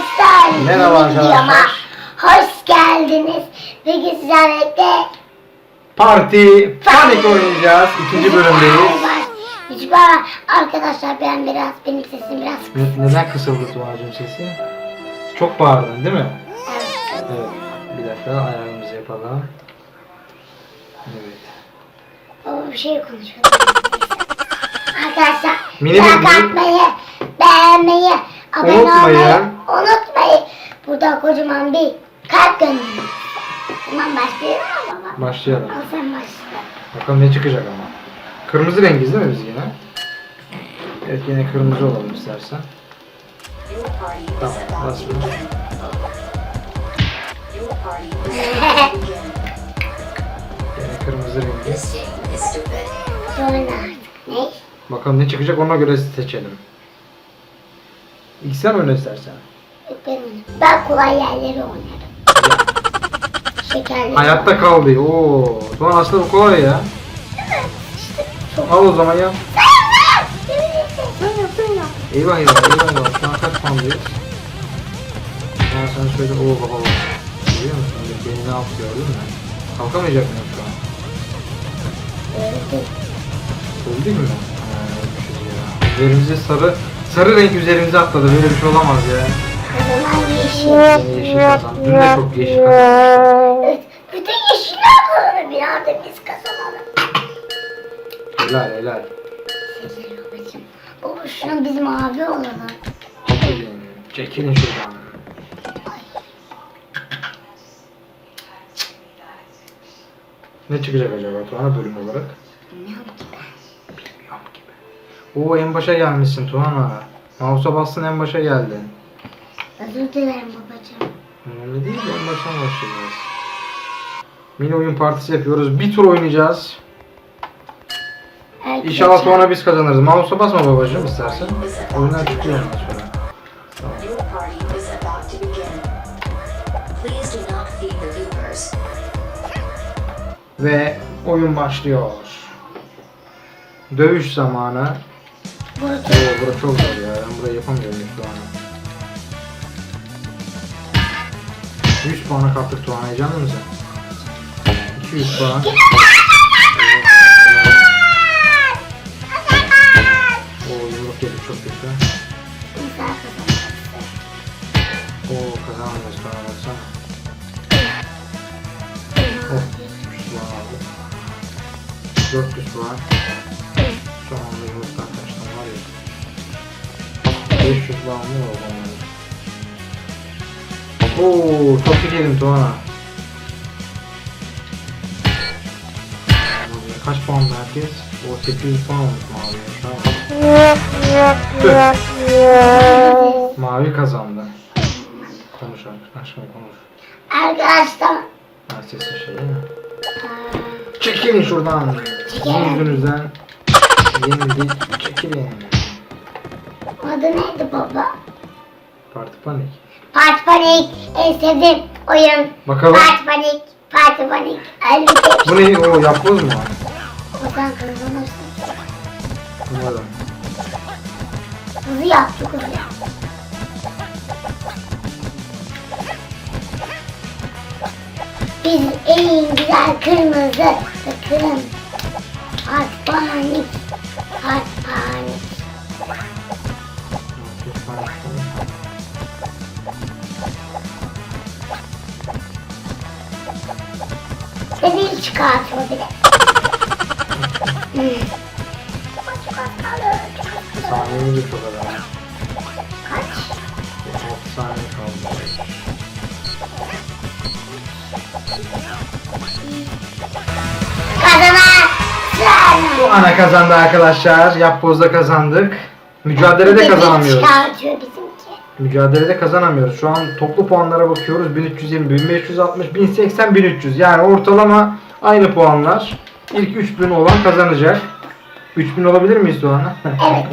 Arkadaşlar Merhaba arkadaşlar. Hoş geldiniz. Bugün sizlerle Parti Panik oynayacağız. İkinci bölümdeyiz. Müzik var. Arkadaşlar ben biraz benim sesim biraz Ne- neden kısıldı Tuğacığım sesi? Çok bağırdın değil mi? evet. Evet. Bir dakika ayarımızı yapalım. Evet. O bir şey konuşuyordu. Arkadaşlar Mini like bir- atmayı, beğenmeyi, abone Unutmayın. olmayı unutmayın. Burada kocaman bir kalp gönderin. Tamam başlayalım mı baba? Başlayalım. Al sen başla. Bakalım ne çıkacak ama. Kırmızı rengiz değil mi biz yine? Evet yine kırmızı olalım istersen. Tamam. Nasıl? Yine kırmızı rengi. Sonra ne? Bakalım ne çıkacak ona göre seçelim. İlk sen oyna istersen. Yok ben oynarım. Ben kolay yerleri oynarım. Şekerli. Hayatta kal diyor. Oo. Sonra aslında bu kolay ya. Al o zaman ya. Eyvah eyvah eyvah eyvah. Şu an kaç puandayız? Ben sana şöyle oo baba baba. Görüyor musun? Beni ne yaptı gördün mü? Kalkamayacak mıyım şu an? Öldü değil mi? Ha, ölmüşüz ya. Üzerimize sarı, sarı renk üzerimize atladı. Böyle bir şey olamaz ya. Kazanan yeşil. Yeşil kazan. Dün de çok yeşil. Evet, Bütün yeşiller kazanır. Biraz da biz kazanalım. Helal helal. Güzel babacığım. Baba şuna biz mavi olalım. Çekilin. Çekilin şuradan. Ne çıkacak acaba Tuana bölüm olarak? Bilmiyorum ki ben. Bilmiyorum gibi. Oo en başa gelmişsin Tuana. Mouse'a bastın en başa geldin. Özür dilerim babacığım. Önemli değil de en baştan başlayacağız. Mini oyun partisi yapıyoruz. Bir tur oynayacağız. Herkes İnşallah çağır. Tuana biz kazanırız. Mouse'a basma babacığım istersen. Oyunlar çıkıyor ondan sonra. Tamam. Your party is about to begin. Please do not feed the Vipers. Ve oyun başlıyor. Dövüş zamanı. Burada Oo burası çok zor ya. Ben burayı yapamıyorum şu an. 100 puana kaptık Tuğan. Heyecanlı mısın? 200 puan. Oo yumruk yedi çok kötü. Oo kazanamayız Tuğan'a baksana. Oh 300 puan aldı. 400 puan. o zaman. Oo çok yedim Tuana. Kaç mavi. Kazandı. Konuş aşkım konuş. Arkadaşlar. Ha sesin şey değil mi? Çekilin şuradan. Çekilin. Yüzünüzden yenildik. Çekilin. Adı neydi baba? Parti panik. Parti Panik. En sevdiğim oyun. Bakalım. Parti Panik. Parti Panik. Bu ne? O yapboz mu? Oradan kazanırsın. Umarım. Hızlı yap. Çok hızlı yap. Biz en güzel kırmızı takım. Parti Panik. Parti Seni çıkartıyor bir de. Hmm. Çok az kaldı. Çok az kaldı. Saniyemiz de çok az. Kaç? 6 saniye kaldı. Kazanan. Bu ana kazandı arkadaşlar. Yapbozda kazandık. Mücadelede kazanamıyoruz. Çıkartıyor bizimki. Mücadelede kazanamıyoruz. Şu an toplu puanlara bakıyoruz. 1320, 1560, 1080, 1300. Yani ortalama aynı puanlar. İlk 3000 olan kazanacak. 3000 olabilir miyiz Doğan'a? Evet.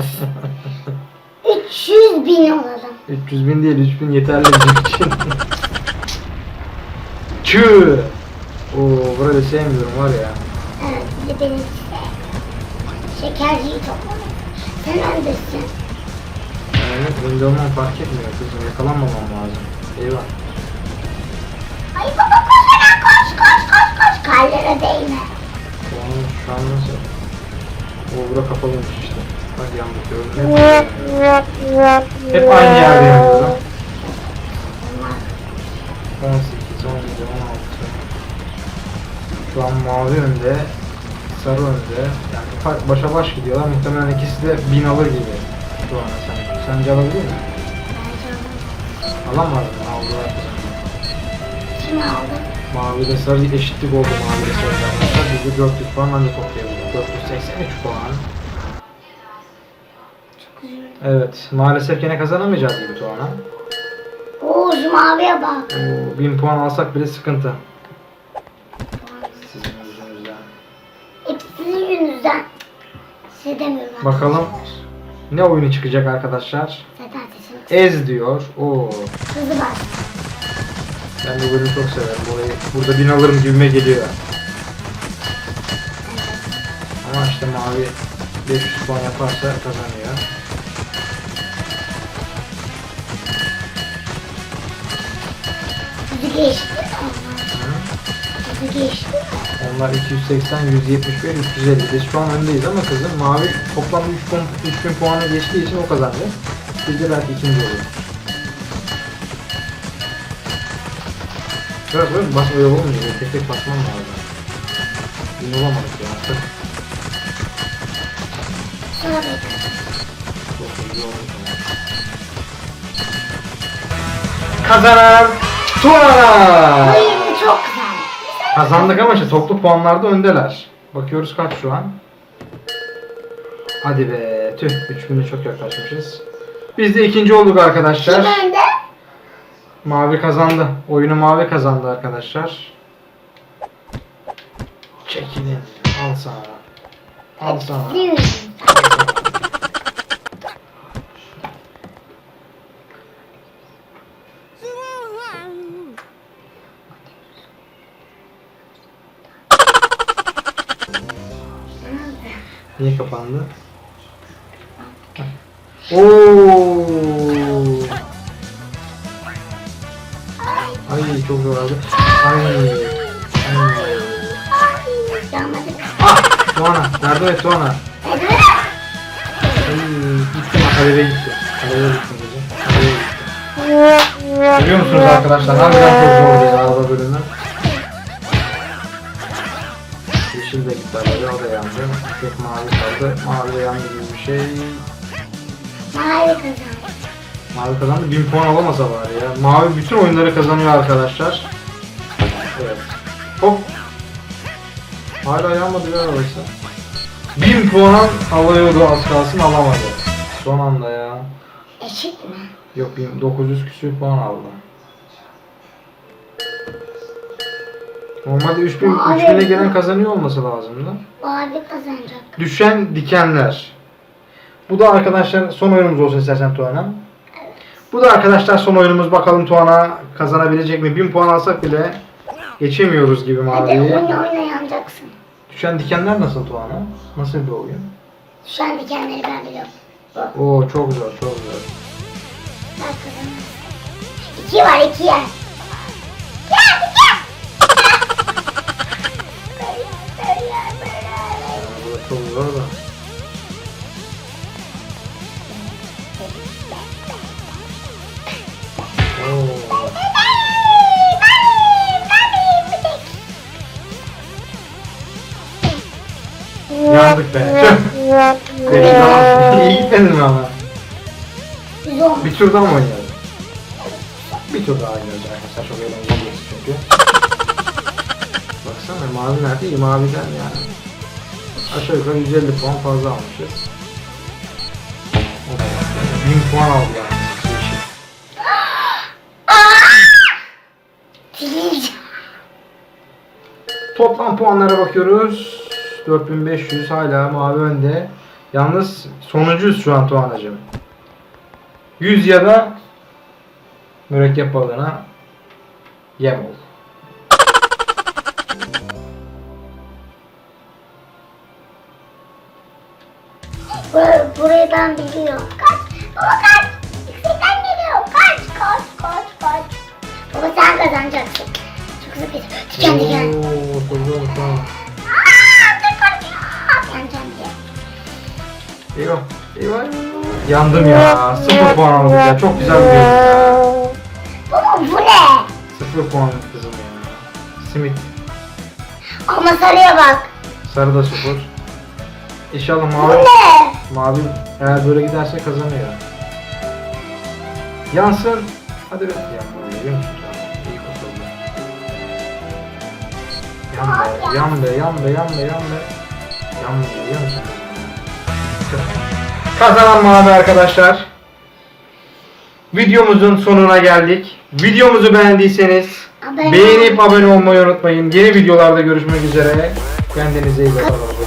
300 bin olalım. 300 bin değil, 3000 yeterli bizim için. Çü. Oo, burada sevmiyorum var ya. Evet, bir de benim işte. Şekerciyi toplamak. Sen neredesin? Önde olmam fark etmiyor kızım. Yakalanmamam lazım. Eyvah. Ay baba koş hemen koş koş koş koş. Kallere değme. An, şu an nasıl? O bura kapalıymış işte. Hadi yan bakıyorum. Hep, aynı yerde yanıyorum. 18, 17, 16. Şu an mavi önde, sarı önde. Yani başa baş gidiyorlar. Muhtemelen ikisi de bin alır gibi. Şu an sen. Sence alabilir mi? Alamaz mı? Aldılar. Kim aldı? Mavi ile sarı eşitlik oldu mavi ile sarı arkadaşlar. Biz de 400 puan ancak toplayabiliriz. 483 puan. Evet. Maalesef gene kazanamayacağız gibi Tuğan'a. Oo şu maviye bak. Oo, 1000 puan alsak bile sıkıntı. Sizin yüzünüzden. Hepsinin yüzünden. Size demiyorum. Bakalım. Ne oyunu çıkacak arkadaşlar? Ez diyor. Oo. hızlı bak. Ben bu bölümü çok severim. Burayı, burada bin alırım gibime geliyor. Ama işte mavi 500 puan yaparsa kazanıyor. Hızı geçti mi? Hızı geçti mi? Onlar 280, 171, 350. Biz şu an öndeyiz ama kızım mavi toplamda 3 puan, 3000 puanı geçtiği için o kazandı. Biz de belki ikinci oluruz. Biraz böyle bas öyle olunca böyle tek tek basmam lazım. Bin olamadık ya. Bekle. çok iyi. Kazanan Tuana! Güzel. Kazandık ama işte toplu puanlarda öndeler. Bakıyoruz kaç şu an. Hadi be tüh 3000'e çok yaklaşmışız. Biz de ikinci olduk Kim arkadaşlar. önde? Mavi kazandı. Oyunu mavi kazandı arkadaşlar. Çekilin. Al sana. Al sana. Niye kapandı? Oo. Ay çok zor abi. Ay. Ah! Tuana. Yardım et Tuana. Ay. Gitti. Kalebe gitti. Kalebe gitti. Kalebe gitti. Görüyor musunuz arkadaşlar? Harbiden çok zor bir araba bölümü. Yeşil de gitti araba. O da yandı. Tek mavi kaldı. Mavi de yandı gibi bir şey. Mavi kazandı. Mavi kazandı. 1000 puan alamasa var ya. Mavi bütün oyunları kazanıyor arkadaşlar. Evet. Hop. Hala yanmadı ya arabası. 1000 puan alıyordu az kalsın alamadı. Son anda ya. Eşit mi? Yok 1900 küsür puan aldı. Normalde 3000 Mavi. 3000'e gelen kazanıyor olması lazımdı. Mavi kazanacak. Düşen dikenler. Bu da arkadaşlar son oyunumuz olsun istersen Tuana. Bu da arkadaşlar son oyunumuz. Bakalım Tuana kazanabilecek mi? 1000 puan alsak bile geçemiyoruz gibi Hadi maviyi. oyna oyna yanacaksın. Düşen dikenler nasıl Tuana? Nasıl bir oyun? An dikenleri ben biliyorum. Oo çok zor çok zor. ben kazanırım. İki var iki yer. Gel gel. Bu da çok. Yandık be. Daha. İyi gitmedin. Bir tur daha mı oynayalım? Bir tur daha oynuyoruz arkadaşlar. Çok eğlenceli çünkü. Baksana mavi nerede? Maviden yani. Aşağı yukarı 150 puan fazla almışız. O da yani 1000 puan aldı yani. Toplam puanlara bakıyoruz. 4500 hala mavi önde. Yalnız sonuncuyuz şu an Tuğan'cığım. 100 ya da mürekkep balığına yem ol. ben biliyorum. Kaç. Baba kaç. Yüksekten geliyor. Kaç kaç kaç kaç. Baba sen kazanacaksın. Çok hızlı bir. Tüken tüken. Ooo doğru tamam. Eyvah. Eyvah. Yandım ya. Sıfır puan aldım ya. Çok güzel bir oyun. Baba bu ne? Sıfır puan kızım ya. Simit. Ama sarıya bak. Sarı da sıfır. İnşallah mavi. Bu ne? Mavi eğer böyle giderse kazanıyor. Yansın. Hadi be. Yanma. Görüyor musun? İyi kurtuldu. Yan be, yan be, yan be, yan be, yan be. Yan be, görüyor musun? Kazanan mavi arkadaşlar. Videomuzun sonuna geldik. Videomuzu beğendiyseniz Abone beğenip abone olmayı unutmayın. Yeni videolarda görüşmek üzere. Kendinize iyi bakın.